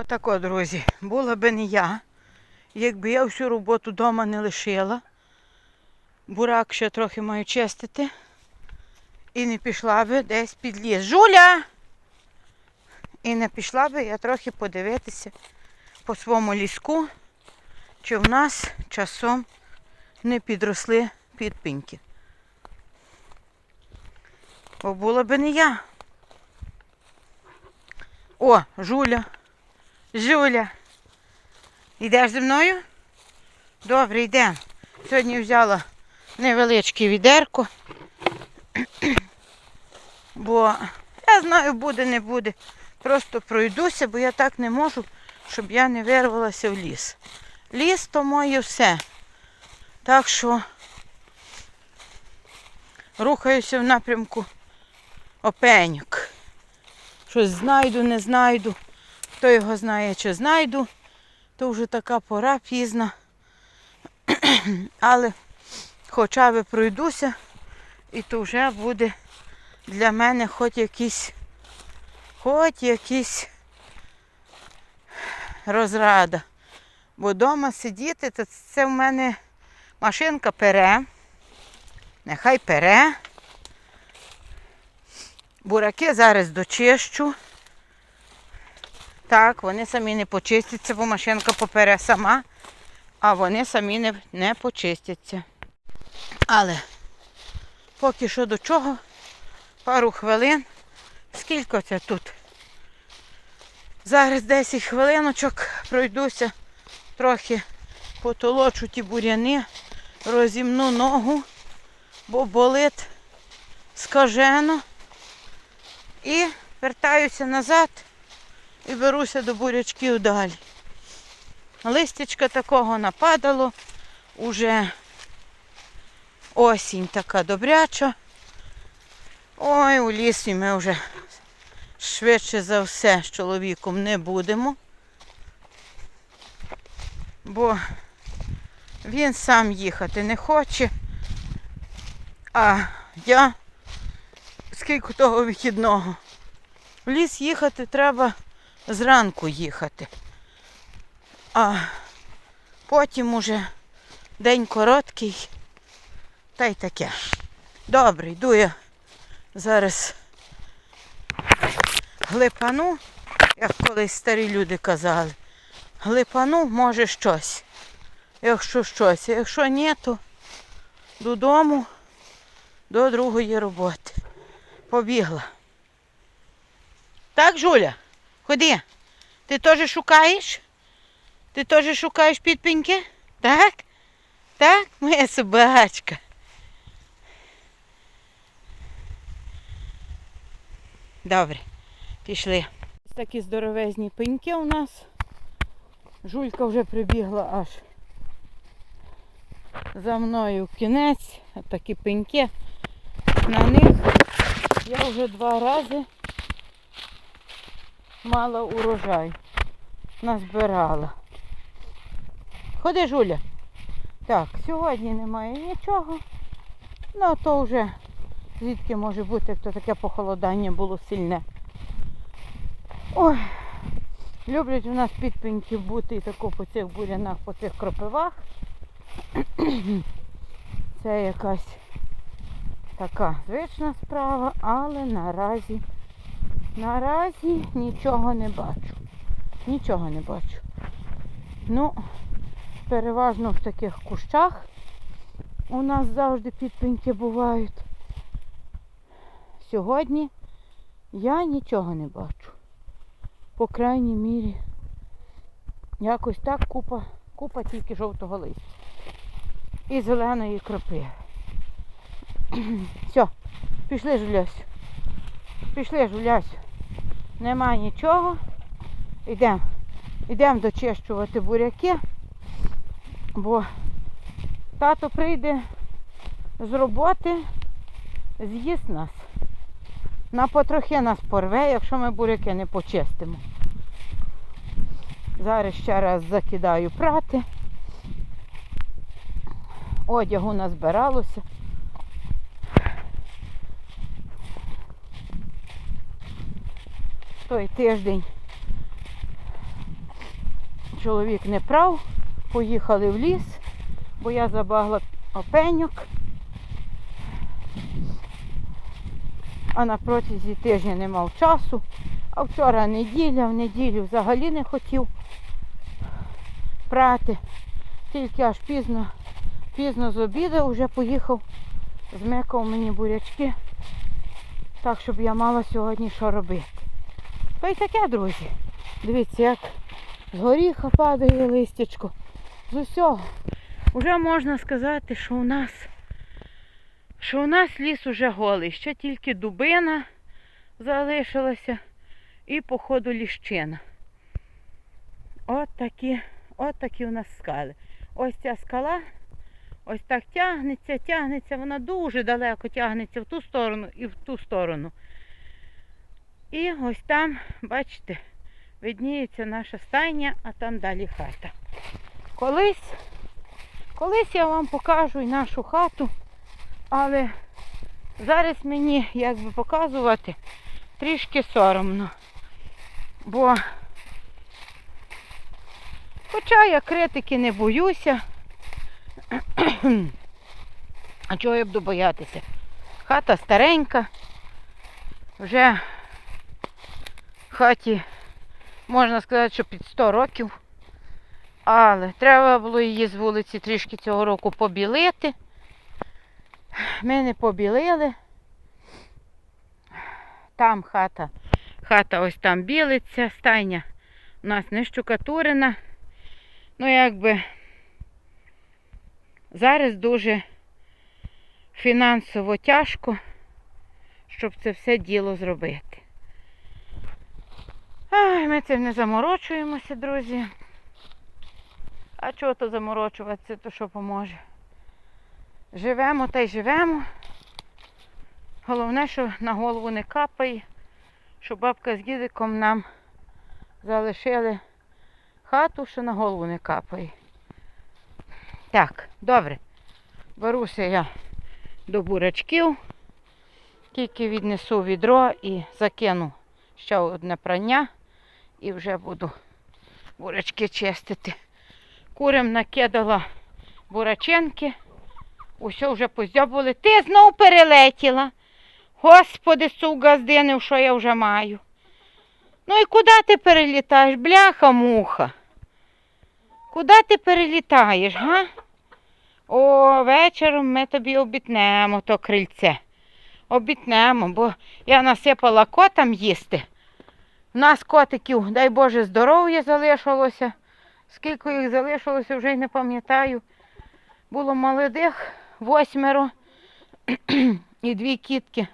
Отако, друзі, була би не я, якби я всю роботу вдома не лишила. Бурак ще трохи маю чистити. І не пішла би десь під ліс. Жуля! І не пішла би я трохи подивитися по своєму ліску, чи в нас часом не підросли підпіньки. Бо було би не я. О, Жуля. Жуля. Йдеш зі мною? Добре, йдемо. Сьогодні взяла невеличке відерко. Бо я знаю, буде, не буде. Просто пройдуся, бо я так не можу, щоб я не вирвалася в ліс. Ліс то моє все. Так що рухаюся в напрямку опеньок. Щось знайду, не знайду. Хто його знає, чи знайду, то вже така пора пізна. Але хоча би пройдуся, і то вже буде для мене хоч якийсь, хоч якийсь розрада. Бо вдома сидіти, то це в мене машинка пере. Нехай пере. Бураки зараз дочищу. Так, вони самі не почистяться, бо машинка попере сама, а вони самі не, не почистяться. Але поки що до чого, пару хвилин. Скільки це тут? Зараз 10 хвилиночок пройдуся, трохи потолочу ті буряни, розімну ногу, бо болить скажено. І вертаюся назад і беруся до бурячків далі. Листячка такого нападало, уже осінь така добряча. Ой, у лісі ми вже швидше за все з чоловіком не будемо, бо він сам їхати не хоче, а я скільки того вихідного. В ліс їхати треба зранку їхати. А потім уже день короткий. Та й таке. Добре, йду я зараз глипану, як колись старі люди казали. Глипану, може щось. Якщо щось. А якщо ні, то додому до другої роботи. Побігла. Так, Жуля? Ходи. Ти теж шукаєш? Ти теж шукаєш підпеньки? Так? Так, моя собачка. Добре, пішли. Ось такі здоровезні пеньки у нас. Жулька вже прибігла аж за мною кінець. Ось такі пеньки. На них я вже два рази мала урожай. Назбирала. Ходи, Жуля. Так, сьогодні немає нічого. Ну, то вже звідки може бути, то таке похолодання було сильне. Ой, люблять у нас підпеньки бути і тако по цих бурянах, по цих кропивах. Це якась така звична справа, але наразі, наразі нічого не бачу. Нічого не бачу. Ну, переважно в таких кущах у нас завжди підпеньки бувають. Сьогодні я нічого не бачу. По крайній мірі, якось так купа, купа тільки жовтого листя. І зеленої кропи. Все, пішли жулясь. Пішли жулясь. Нема нічого. Йдемо. Йдемо дочищувати буряки, бо тато прийде з роботи, з'їсть нас. На потрохи нас порве, якщо ми буряки не почистимо. Зараз ще раз закидаю прати. Одягу назбиралося. Той тиждень чоловік не прав, поїхали в ліс, бо я забагла опеньок. А на протязі тижня не мав часу. А вчора неділя, в неділю взагалі не хотів прати. Тільки аж пізно, пізно з обіду вже поїхав, змикав мені бурячки. Так, щоб я мала сьогодні що робити. Та й таке, друзі. Дивіться, як з горіха падає листячко. З усього. Уже можна сказати, що у нас що у нас ліс уже голий. Ще тільки дубина залишилася і, походу, ліщина. От такі, от такі у нас скали. Ось ця скала, ось так тягнеться, тягнеться, вона дуже далеко тягнеться в ту сторону і в ту сторону. І ось там, бачите, видніється наша стайня, а там далі хата. Колись, колись я вам покажу і нашу хату, але зараз мені, як би показувати, трішки соромно. Бо, хоча я критики не боюся, а чого я буду боятися? Хата старенька, вже хаті, можна сказати, що під 100 років. Але треба було її з вулиці трішки цього року побілити. Ми не побілили. Там хата, хата ось там білиться, стайня у нас не штукатурена. Ну, якби зараз дуже фінансово тяжко, щоб це все діло зробити. Ми цим не заморочуємося, друзі. А чого то заморочуватися, то що поможе? Живемо та й живемо. Головне, що на голову не капає, що бабка з дідиком нам залишили хату, що на голову не капає. Так, добре. Беруся я до бурачків, тільки віднесу відро і закину ще одне прання і вже буду бурачки чистити. Курям накидала бураченки. Усе вже поздьобували. Ти знов перелетіла. Господи, суга здинив, що я вже маю. Ну і куди ти перелітаєш, бляха-муха? Куди ти перелітаєш, га? О, вечором ми тобі обітнемо то крильце. Обітнемо, бо я насипала котам їсти. У нас котиків, дай Боже, здоров'я залишилося. Скільки їх залишилося, вже й не пам'ятаю. Було молодих восьмеро і дві кітки.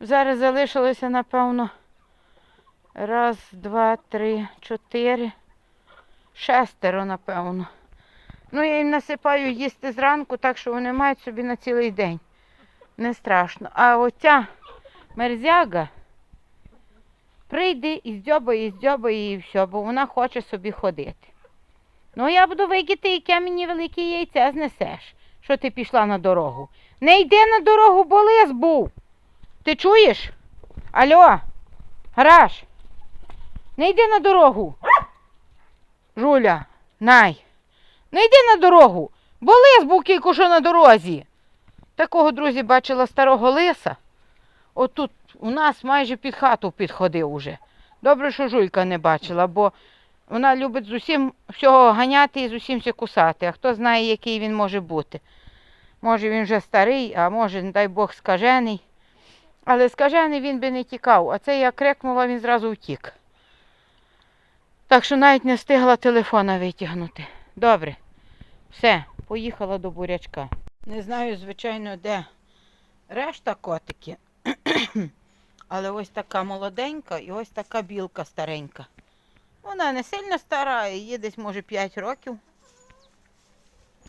Зараз залишилося, напевно, раз, два, три, чотири, шестеро, напевно. Ну, я їм насипаю їсти зранку, так що вони мають собі на цілий день. Не страшно. А оця мерзяга прийде і здьобає, і здьобає, і все, бо вона хоче собі ходити. Ну, я буду вигіти, яке мені велике яйце знесеш, що ти пішла на дорогу. Не йди на дорогу, бо лис був. Ти чуєш? Алло, гараж. Не йди на дорогу. Жуля, най. Не йди на дорогу, бо лис був кілько що на дорозі. Такого, друзі, бачила старого лиса. Отут у нас майже під хату підходив уже. Добре, що жуйка не бачила, бо вона любить з усім всього ганяти і з усім все кусати. А хто знає, який він може бути. Може він вже старий, а може, не дай Бог, скажений. Але скажений він би не тікав, а це я крикнула, він зразу втік. Так що навіть не встигла телефона витягнути. Добре. Все, поїхала до бурячка. Не знаю, звичайно, де решта котики. Але ось така молоденька і ось така білка старенька. Вона не сильно стара, їй десь, може, 5 років.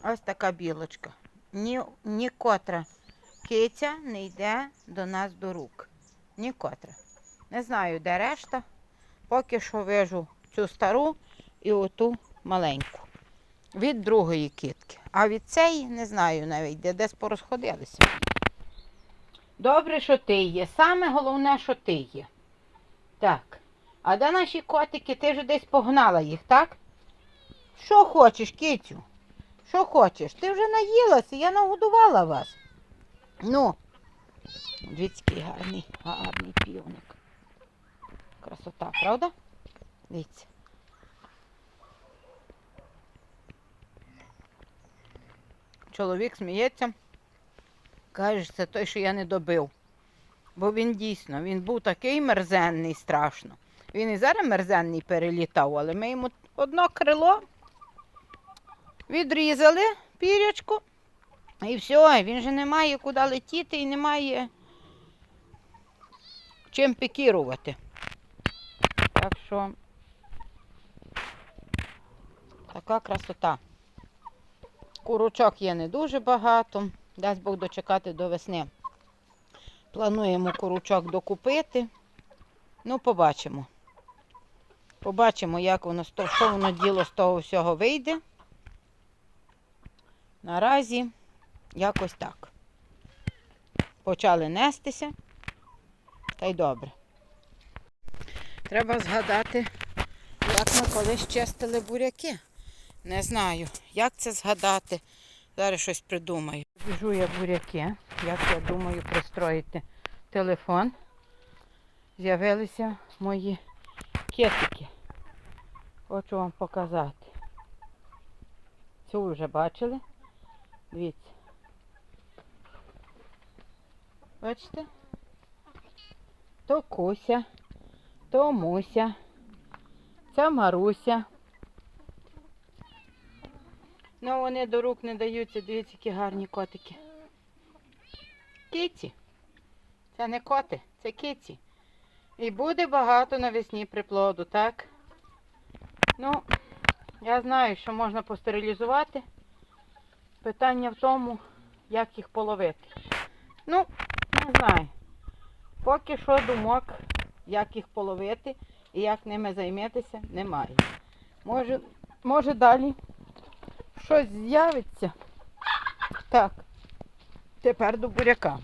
Ось така білочка. Ні, ні котра киця не йде до нас до рук. Ні котра. Не знаю, де решта. Поки що вижу цю стару і оту маленьку. Від другої кітки. А від цієї не знаю навіть, де десь порозходилися. Добре, що ти є. Саме головне, що ти є. Так. А де наші котики? Ти вже десь погнала їх, так? Що хочеш, кицю? Що хочеш? Ти вже наїлася, я нагодувала вас. Ну, дивіться, гарний, гарний півник. Красота, правда? Дивіться. Чоловік сміється. Каже, це той, що я не добив. Бо він дійсно, він був такий мерзенний страшно. Він і зараз мерзенний перелітав, але ми йому одно крило відрізали пірячку. І все, він же не має куди летіти і не має чим пікірувати. Так що така красота. Курочок є не дуже багато. Дасть Бог дочекати до весни. Плануємо курочок докупити. Ну, побачимо. Побачимо, як воно, що воно діло з того всього вийде. Наразі якось так. Почали нестися. Та й добре. Треба згадати, як ми колись чистили буряки. Не знаю, як це згадати. Зараз щось придумаю. Біжу я буряки, як я думаю пристроїти телефон. З'явилися мої кетики. Хочу вам показати. Цю вже бачили. Дивіться. Бачите? То Куся, то Муся, це Маруся. Ну, вони до рук не даються, дивіться, які гарні котики. Киці. Це не коти, це киці. І буде багато навесні приплоду, так? Ну, я знаю, що можна постерилізувати. Питання в тому, як їх половити. Ну, не знаю. Поки що думок, як їх половити і як ними займатися, немає. Може, може далі щось з'явиться. Так, тепер до буряка.